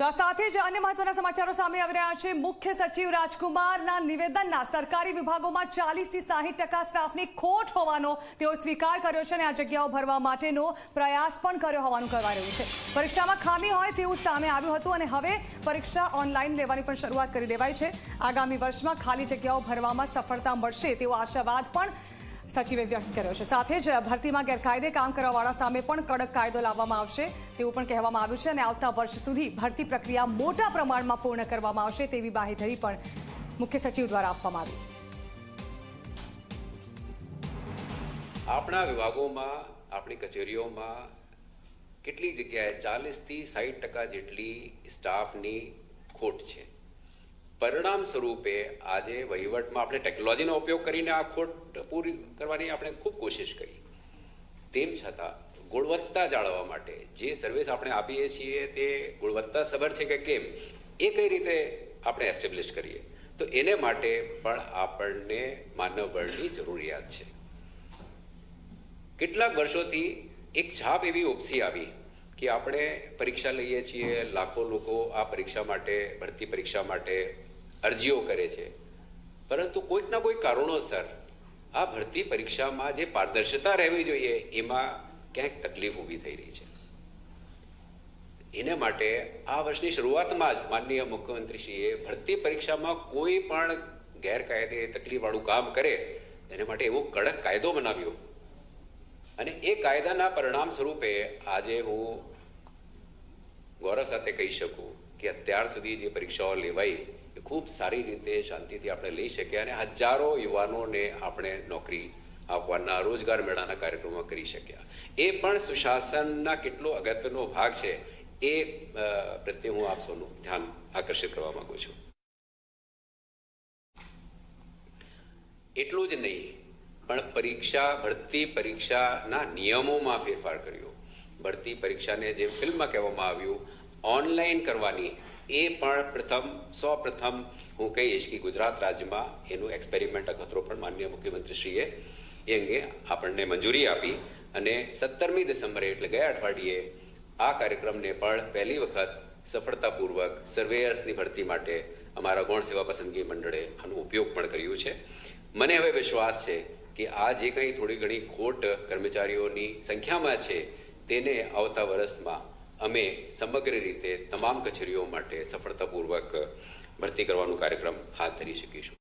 તો આ સાથે જ અન્ય મહત્વના સમાચારો સામે આવી રહ્યા છે. મુખ્ય સચિવ રાજકુમારના નિવેદનના સરકારી વિભાગોમાં ચાલીસથી સાહીઠ ટકા સ્ટાફની ખોટ હોવાનો તેઓ સ્વીકાર કર્યો છે અને આ જગ્યાઓ ભરવા માટેનો પ્રયાસ પણ કર્યો હોવાનું કહેવાય રહ્યું છે. પરીક્ષામાં ખામી હોય તેવું સામે આવ્યું હતું અને હવે પરીક્ષા ઓનલાઈન લેવાની પણ શરૂઆત કરી દેવાઈ છે. આગામી વર્ષમાં ખાલી જગ્યાઓ ભરવામાં સફળતા મળશે તેવો આશાવાદ પણ સચિવે વ્યક્ત કર્યો છે. સાથે જ ભરતીમાં ગેરકાયદે કામ કરવાવાળા સામે પણ કડક કાયદો લાવવામાં આવશે તેવું પણ કહેવામાં આવ્યું છે અને આવતા વર્ષ સુધી ભરતી પ્રક્રિયા મોટા પ્રમાણમાં પૂર્ણ કરવામાં આવશે તેવી બાહેધરી પણ મુખ્ય સચિવ દ્વારા આપવામાં આવી. આપણા વિભાગોમાં, આપણી કચેરીઓમાં કેટલી જગ્યાએ ચાલીસથી સાઠ ટકા જેટલી સ્ટાફની ખોટ છે. પરિણામ સ્વરૂપે આજે વહીવટમાં આપણે ટેકનોલોજીનો ઉપયોગ કરીને આ ખોટ પૂરી કરવાની આપણે ખૂબ કોશિશ કરી. તેમ છતાં, ગુણવત્તા જાળવવા માટે જે સર્વિસ આપણે આપીએ છીએ તે ગુણવત્તા સભર છે કે કેમ, એ કઈ રીતે આપણે એસ્ટેબ્લિશ કરીએ, તો એને માટે પણ આપણને માનવબળની જરૂરિયાત છે. કેટલાક વર્ષોથી એક છાપ એવી ઉપસી આવી કે આપણે પરીક્ષા લઈએ છીએ, લાખો લોકો આ પરીક્ષા માટે, ભરતી પરીક્ષા માટે અરજીઓ કરે છે. પરંતુ કોઈક ના કોઈક કારણોસર આ ભરતી પરીક્ષામાં જે પારદર્શિતા રહેવી જોઈએ, એમાં ક્યાંક તકલીફ ઊભી થઈ રહી છે. એને માટે આ વર્ષની શરૂઆતમાં જ માનનીય મુખ્યમંત્રીશ્રીએ ભરતી પરીક્ષામાં કોઈ પણ ગેરકાયદે તકલીફવાળું કામ કરે, એને માટે એવો કડક કાયદો બનાવ્યો. અને એ કાયદાના પરિણામ સ્વરૂપે આજે હું ગૌરવ સાથે કહી શકું કે અત્યાર સુધી જે પરીક્ષાઓ લેવાઈ, એ ખૂબ સારી રીતે શાંતિથી આપણે લઈ શક્યા અને હજારો યુવાનોને આપણે નોકરી આપવાના, રોજગાર મેળાના કાર્યક્રમો કરી શક્યા. એ પણ સુશાસનના કેટલો અગત્યનો ભાગ છે, એ પ્રત્યે હું આપ સૌનું ધ્યાન આકર્ષિત કરવા માંગુ છું. એટલું જ નહીં, પણ પરીક્ષા, ભરતી પરીક્ષાના નિયમોમાં ફેરફાર કર્યો. ભરતી પરીક્ષાને જે ફિલ્મમાં કહેવામાં આવ્યું ઓનલાઈન કરવાની. એ પણ પ્રથમ સૌ પ્રથમ હું કહીશ કે ગુજરાત રાજ્યમાં એનું એક્સપેરિમેન્ટ અખતરો પણ માનનીય મુખ્યમંત્રીશ્રીએ એ અંગે આપણને મંજૂરી આપી અને સત્તરમી ડિસેમ્બરે એટલે ગયા અઠવાડિયે આ કાર્યક્રમને પણ પહેલી વખત સફળતાપૂર્વક સર્વેયર્સની ભરતી માટે અમારા ગૌણ સેવા પસંદગી મંડળે આનો ઉપયોગ પણ કર્યું છે. મને હવે વિશ્વાસ છે કે આ જે કંઈ થોડી ઘણી ખોટ કર્મચારીઓની સંખ્યામાં છે, તેને આવતા વર્ષમાં અમે સમગ્ર રીતે તમામ કચેરીઓ માટે સફળતાપૂર્વક ભરતી કરવાનો કાર્યક્રમ હાથ ધરી શકીશું.